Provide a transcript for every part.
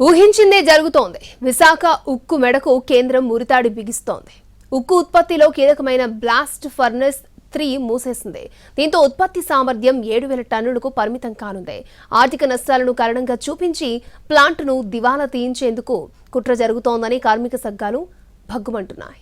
ఊహించిందే జరుగుతోంది. విశాఖ ఉక్కు మెడకు కేంద్రం మురితాడి బిగిస్తోంది. ఉక్కు ఉత్పత్తిలో కీలకమైన బ్లాస్ట్ ఫర్నెస్ త్రీ మూసేసింది. దీంతో ఉత్పత్తి సామర్థ్యం ఏడు వేల టన్నులకు పరిమితం కానుంది. ఆర్థిక నష్టాలను కారణంగా చూపించి ప్లాంట్ను దివాలా తీయించేందుకు కుట్ర జరుగుతోందని కార్మిక సంఘాలు భగ్గుమంటున్నాయి.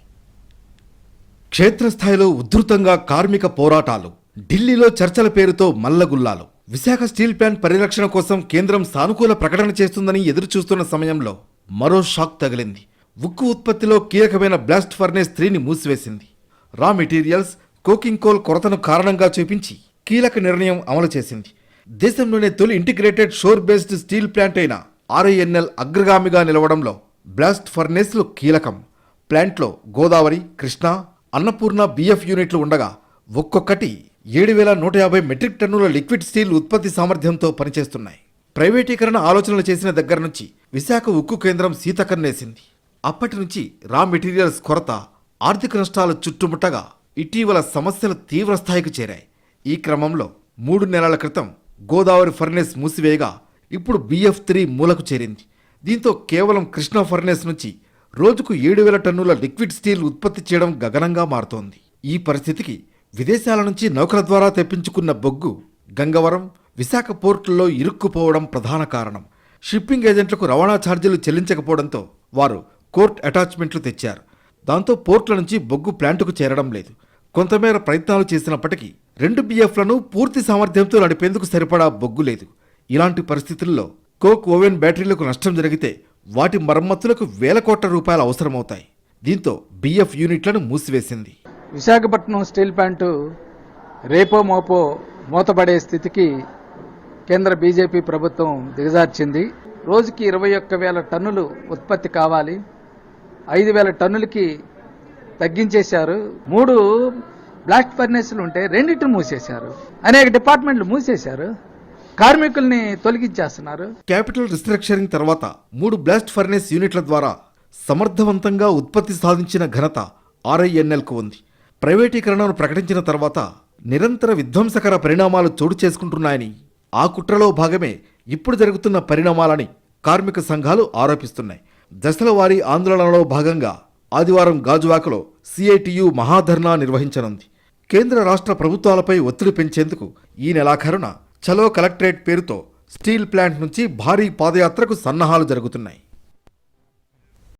క్షేత్రస్థాయిలో ఉధృతంగా కార్మిక పోరాటాలు ఢిల్లీలో చర్చల పేరుతో మల్లగుల్లాలు. విశాఖ స్టీల్ ప్లాంట్ పరిరక్షణ కోసం కేంద్రం సానుకూల ప్రకటన చేస్తుందని ఎదురుచూస్తున్న సమయంలో మరో షాక్ తగిలింది. ఉక్కు ఉత్పత్తిలో కీలకమైన బ్లాస్ట్ ఫర్నేస్ త్రీని మూసివేసింది. రా మెటీరియల్స్ కోకింగ్ కోల్ కొరతను కారణంగా చూపించి కీలక నిర్ణయం అమలు చేసింది. దేశంలోనే తొలి integrated shore based steel plant అయిన ఆర్ఐఎన్ఎల్ అగ్రగామిగా నిలవడంలో బ్లాస్ట్ ఫర్నేస్లు కీలకం. ప్లాంట్లో గోదావరి కృష్ణా అన్నపూర్ణ బిఎఫ్ యూనిట్లు ఉండగా ఒక్కొక్కటి ఏడు వేల నూట యాభై మెట్రిక్ టన్నుల లిక్విడ్ స్టీల్ ఉత్పత్తి సామర్థ్యంతో పనిచేస్తున్నాయి. ప్రైవేటీకరణ ఆలోచనలు చేసిన దగ్గర నుంచి విశాఖ ఉక్కు కేంద్రం సీతకన్నేసింది. అప్పటి నుంచి రా మెటీరియల్స్ కొరత ఆర్థిక నష్టాలు చుట్టుముట్టగా ఇటీవల సమస్యలు తీవ్ర స్థాయికి చేరాయి. ఈ క్రమంలో మూడు నెలల క్రితం గోదావరి ఫర్నేస్ మూసివేయగా ఇప్పుడు బిఎఫ్ త్రీ మూలకు చేరింది. దీంతో కేవలం కృష్ణా ఫర్నేస్ నుంచి రోజుకు ఏడు వేల టన్నుల లిక్విడ్ స్టీల్ ఉత్పత్తి చేయడం గగనంగా మారుతోంది. ఈ పరిస్థితికి విదేశాల నుంచి నౌకల ద్వారా తెప్పించుకున్న బొగ్గు గంగవరం విశాఖ పోర్టుల్లో ఇరుక్కుపోవడం ప్రధాన కారణం. షిప్పింగ్ ఏజెంట్లకు రవాణా ఛార్జీలు చెల్లించకపోవడంతో వారు కోర్ట్ అటాచ్మెంట్లు తెచ్చారు. దాంతో పోర్టుల నుంచి బొగ్గు ప్లాంటుకు చేరడం లేదు. కొంతమేర ప్రయత్నాలు చేసినప్పటికీ రెండు బిఎఫ్లను పూర్తి సామర్థ్యంతో నడిపేందుకు సరిపడా బొగ్గు లేదు. ఇలాంటి పరిస్థితుల్లో కోక్ ఓవెన్ బ్యాటరీలకు నష్టం జరిగితే వాటి మరమ్మతులకు వేల కోట్ల రూపాయలు అవసరమవుతాయి. దీంతో బిఎఫ్ యూనిట్లను మూసివేసింది. విశాఖపట్నం స్టీల్ ప్లాంటు రేపో మోపో మూతపడే స్థితికి కేంద్ర బీజేపీ ప్రభుత్వం దిగజార్చింది. రోజుకి ఇరవై ఒక్క వేల టన్నులు ఉత్పత్తి కావాలి. ఐదు వేల టన్నులకి తగ్గించేశారు. మూడు బ్లాస్ట్ ఫర్నేసులు ఉంటే రెండింటిని మూసేశారు. అనేక డిపార్ట్మెంట్లు మూసేశారు. కార్మికుల్ని తొలగించేస్తున్నారు. క్యాపిటల్ రిస్ట్రక్చరింగ్ తర్వాత మూడు బ్లాస్ట్ ఫర్నేస్ యూనిట్ల ద్వారా సమర్థవంతంగా ఉత్పత్తి సాధించిన ఘనత ఆర్ఐఎన్ఎల్కు ఉంది. ప్రైవేటీకరణను ప్రకటించిన తర్వాత నిరంతర విధ్వంసకర పరిణామాలు చోటు చేసుకుంటున్నాయని ఆ కుట్రలో భాగమే ఇప్పుడు జరుగుతున్న పరిణామాలని కార్మిక సంఘాలు ఆరోపిస్తున్నాయి. దశల వారీ ఆందోళనలో భాగంగా ఆదివారం గాజువాకలో సిఐటియు మహాధర్నా నిర్వహించనుంది. కేంద్ర రాష్ట్ర ప్రభుత్వాలపై ఒత్తిడి పెంచేందుకు ఈ నెలాఖరున చలో కలెక్టరేట్ పేరుతో స్టీల్ ప్లాంట్ నుంచి భారీ పాదయాత్రకు సన్నాహాలు జరుగుతున్నాయి.